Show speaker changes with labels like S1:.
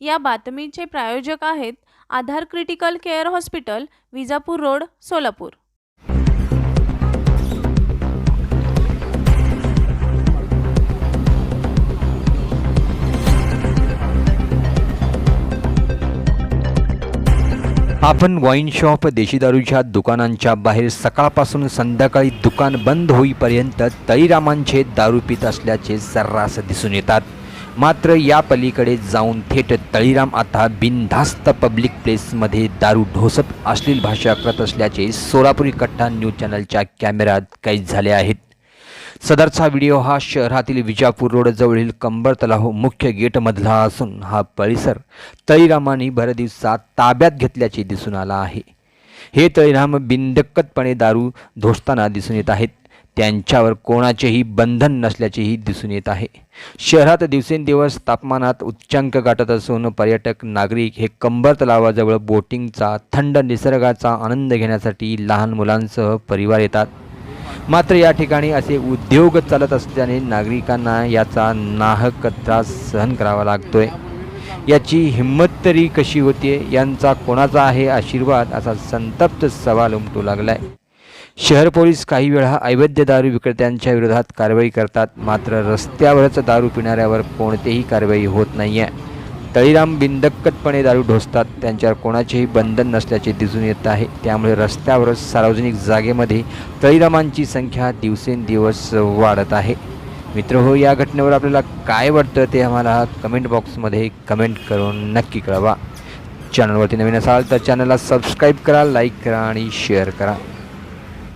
S1: या बातमीचे प्रायोजक आहेत Aadhar critical care hospital Vijapur road Solapur.
S2: आपण वाईन शॉप देशी दारूच्या दुकानांच्या बाहेर सकाळपासून संध्याकाळी दुकान बंद होईपर्यंत तळीरामांचे दारू पित असल्याचे सर्रास दिसून येतात. मात्र या पलीकडे जाऊन थेट तळीराम आता बिनधास्त पब्लिक प्लेसमध्ये दारू ढोसत अश्लील भाषा करत असल्याचे सोलापुरी कट्टा न्यूज चॅनलच्या कॅमेऱ्यात कैद झाले आहेत. सदरचा व्हिडिओ हा शहरातील विजापूर रोडजवळील कंबर तलाव मुख्य गेटमधला असून हा परिसर तळीरामांनी भरदिवसात ताब्यात घेतल्याचे दिसून आला आहे. हे तळीराम बिनदक्कतपणे दारू धोसताना दिसून येत आहेत. त्यांच्यावर कोणाचेही बंधन नसल्याचेही दिसून येत आहे. शहरात दिवसेंदिवस तापमानात उच्चांक गाठत असून पर्यटक नागरिक हे कंबर तलावाजवळ बोटिंगचा थंड निसर्गाचा आनंद घेण्यासाठी लहान मुलांसह परिवार येतात. मात्र या ठिकाणी असे उद्योग चालत असल्याने नागरिकांना याचा नाहक त्रास सहन करावा लागतोय. याची हिंमत तरी कशी होते यांचा कोणाचा आहे आशीर्वाद? असा संतप्त सवाल उमटू लागलाय. शहर पोलीस काही वेळा अवैध दारू विक्रेत्यांच्या विरोधात कारवाई करतात. मात्र रस्त्यावरच दारू पिणाऱ्यावर कोणतीही कारवाई होत नाही आहे तळीराम बिनदक्कतपणे दारू ढोसतात. त्यांच्यावर कोणाचेही बंधन नसल्याचे दिसून येत आहे. त्यामुळे रस्त्यावरच सार्वजनिक जागेमध्ये तळीरामांची संख्या दिवसेंदिवस वाढत आहे. मित्र हो या घटनेवर आपल्याला काय वाटतं ते आम्हाला कमेंट बॉक्समध्ये कमेंट करून नक्की कळवा. चॅनलवरती नवीन असाल तर चॅनलला सबस्क्राईब करा लाईक करा आणि शेअर करा.